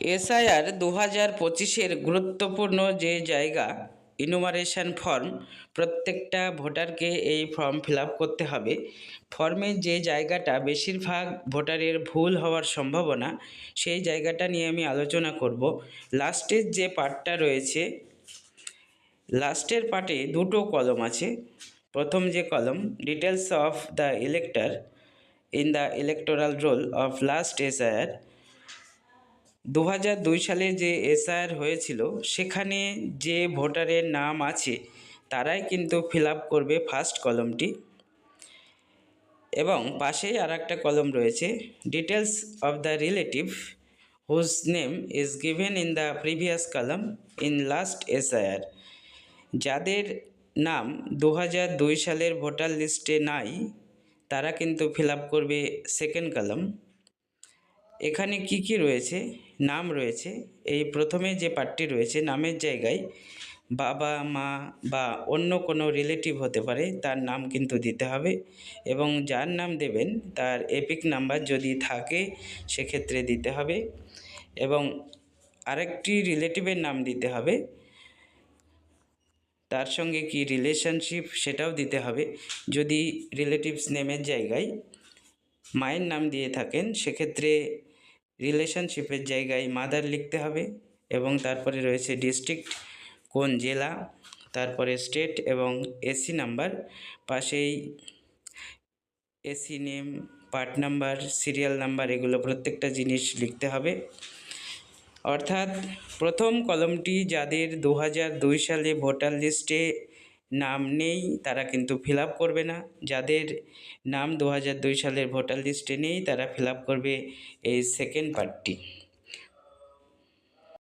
SIR দু হাজার পঁচিশের গুরুত্বপূর্ণ যে জায়গা ইনুমারেশন ফর্ম প্রত্যেকটা ভোটারকে এই ফর্ম ফিল করতে হবে। ফর্মের যে জায়গাটা বেশিরভাগ ভোটারের ভুল হওয়ার সম্ভাবনা, সেই জায়গাটা নিয়ে আমি আলোচনা করব। লাস্টের যে পার্টটা রয়েছে, লাস্টের পার্টে দুটো কলম আছে। প্রথম যে column details of the elector in the electoral roll of last SIR দু হাজার দুই সালে যে এসআইআর হয়েছিল, সেখানে যে ভোটারের নাম আছে, তারাই কিন্তু ফিল করবে ফার্স্ট কলমটি এবং পাশেই আর একটা কলম রয়েছে details of the relative whose name is given in the previous column in last SIR যাদের নাম দু হাজার দুই সালের ভোটার লিস্টে নাই, তারা কিন্তু ফিল করবে সেকেন্ড কলম এখানে কি কি রয়েছে? নাম রয়েছে। এই প্রথমে যে পার্টটি রয়েছে, নামের জায়গায় বাবা, মা বা অন্য কোনো রিলেটিভ হতে পারে, তার নাম কিন্তু দিতে হবে এবং যার নাম দেবেন, তার এপিক নাম্বার যদি থাকে, সেক্ষেত্রে দিতে হবে এবং আরেকটি রিলেটিভের নাম দিতে হবে। তার সঙ্গে কি রিলেশনশিপ সেটাও দিতে হবে। যদি রিলেটিভস নেমের জায়গায় মায়ের নাম দিয়ে থাকেন, সেক্ষেত্রে রিলেশনশিপের জায়গায় মাদার লিখতে হবে এবং তারপরে রয়েছে ডিস্ট্রিক্ট কোন জেলা, তারপরে স্টেট এবং এসি নাম্বার পাশেই AC name part number serial number এগুলো প্রত্যেকটা জিনিস লিখতে হবে। অর্থাৎ প্রথম কলমটি যাদের দু হাজার দুই সালে ভোটার লিস্টে নাম নেই, তারা কিন্তু ফিল করবে না। যাদের নাম দু হাজার দুই সালের ভোটার লিস্টে নেই, তারা ফিল করবে এই সেকেন্ড পার্টটি।